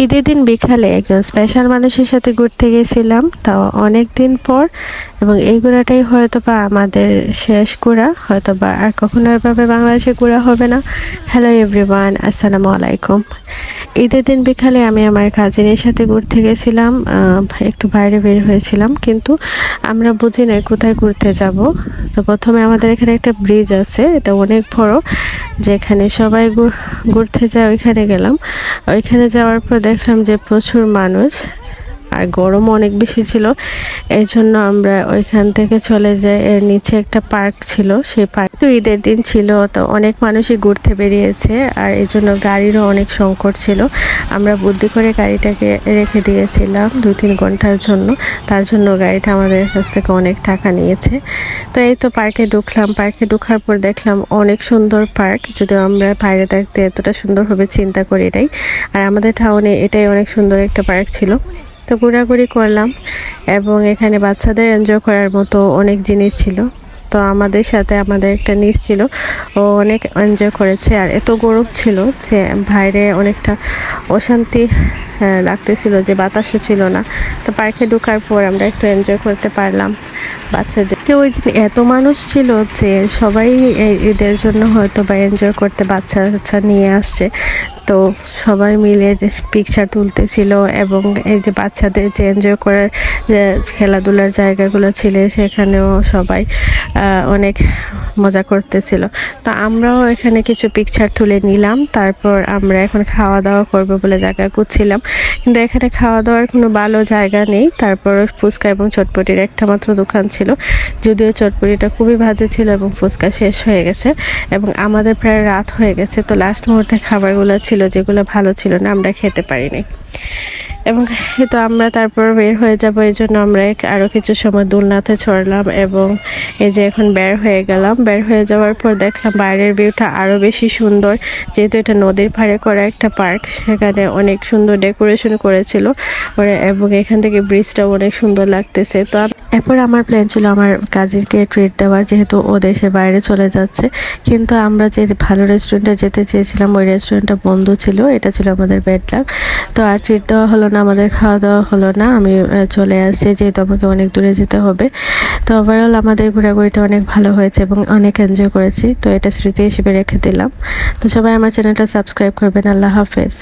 ঈদের দিন বিকালে একজন স্পেশাল মানুষের সাথে ঘুরতে গেছিলাম, তাও অনেক দিন পর। এবং এই ঘোরাটাই হয়তো বা আমাদের শেষ ঘোরা হয়তো বা আর কখনো এভাবে বাংলাদেশে ঘোরা হবে না। হ্যালো এভরিওয়ান আসসালামু আলাইকুম। ঈদের দিন বিকালে আমি আমার কাজিনের সাথে ঘুরতে গেছিলাম একটু বাইরে বের হয়েছিলাম, কিন্তু আমরা বুঝি না কোথায় ঘুরতে যাব। তো প্রথমে আমাদের এখানে একটা ব্রিজ আছে, এটা অনেক বড়, যেখানে সবাই ঘুরতে যায়, ওইখানে গেলাম। ওইখানে যাওয়ার পর দেখলাম যে প্রচুর মানুষ। আর গরম অনেক বেশি ছিল। এই জন্য আমরা ওইখান থেকে চলে যাই। এর নিচে একটা পার্ক ছিল। সেই পার্ক তো ঈদের দিন ছিল, তো অনেক মানুষই ঘুরতে বেরিয়েছে আর এই জন্য গাড়িরও অনেক সংকট ছিল। আমরা বুদ্ধি করে গাড়িটাকে রেখে দিয়েছিলাম দু তিন ঘণ্টার জন্য। তার জন্য গাড়িটা আমাদের কাছ থেকে অনেক টাকা নিয়েছে। তো এই তো পার্কে ঢুকলাম। পার্কে ঢোকার পর দেখলাম অনেক সুন্দর পার্ক। যদিও আমরা বাইরে থাকতে এতটা সুন্দরভাবে চিন্তা করি নাই। আর আমাদের টাউনে এটাই অনেক সুন্দর একটা পার্ক ছিল। তো ঘোরাঘুরি করলাম এবং এখানে বাচ্চাদের এনজয় করার মতো অনেক জিনিস ছিল। তো আমাদের সাথে আমাদের একটা নিস ছিল, ও অনেক এনজয় করেছে। আর এত গরম ছিল যে বাইরে অনেকটা অশান্তি লাগতেছিল যে বাতাসও ছিল না। তো পার্কে ঢোকার পর আমরা একটু এনজয় করতে পারলাম বাচ্চাদেরকে ওই দিন এত মানুষ ছিল যে সবাই ঈদের জন্য হয়তো বা এনজয় করতে বাচ্চা কাচ্চা নিয়ে আসছে। তো সবাই মিলে যে পিকচার তুলতেছিল এবং এই যে বাচ্চাদের যে এনজয় করার খেলাধুলার জায়গাগুলো ছিল সেখানেও সবাই অনেক মজা করতেছিল। তো আমরাও এখানে কিছু পিকচার তুলে নিলাম। তারপর আমরা এখন খাওয়া দাওয়া করব বলে জায়গা করছিলাম কিন্তু এখানে খাওয়া দাওয়ার কোনো ভালো জায়গা নেই। তারপর ফুচকা এবং চটপটির একটা মাত্র দোকান ছিল। যদিও চটপটিটা খুবই ভাজে ছিল এবং ফুচকা শেষ হয়ে গেছে এবং আমাদের প্রায় রাত হয়ে গেছে। তো লাস্ট মুহূর্তে খাবারগুলো ছিল যেগুলো ভালো ছিল না, আমরা খেতে পারিনি। এবং তো আমরা তারপর বের হয়ে যাব, এই জন্য আমরা এক- আরও কিছু সময় দোলনাতে ছড়লাম এবং এই যে এখন বের হয়ে গেলাম। বের হয়ে যাওয়ার পর দেখলাম বাইরের ভিউটা আরও বেশি সুন্দর। যেহেতু এটা নদীর পাড়ে করা একটা পার্ক, সেখানে অনেক সুন্দর ডেকোরেশন করেছিল। এবং এখান থেকে ব্রিজটাও অনেক সুন্দর লাগতেছে। তো এরপর আমার প্ল্যান ছিল আমার কাজিনকে ট্রিট দেওয়ার, যেহেতু ও দেশে বাইরে চলে যাচ্ছে। কিন্তু আমরা যে ভালো রেস্টুরেন্টে যেতে চেয়েছিলাম, ওই রেস্টুরেন্টটা বন্ধ ছিল। এটা ছিল আমাদের ব্যাড লাক তো আর ট্রিট দেওয়া হলো না আমাদের খাওয়া দাওয়া হলো না। আমি চলে আসছি, যেহেতু আমাকে অনেক দূরে যেতে হবে। তো ওভারঅল আমাদের ঘোরাঘুরিটা অনেক ভালো হয়েছে এবং অনেক এনজয় করেছি। তো এটা স্মৃতি হিসেবে রেখে দিলাম। তো সবাই আমার চ্যানেলটা সাবস্ক্রাইব করবেন। আল্লাহ হাফেজ।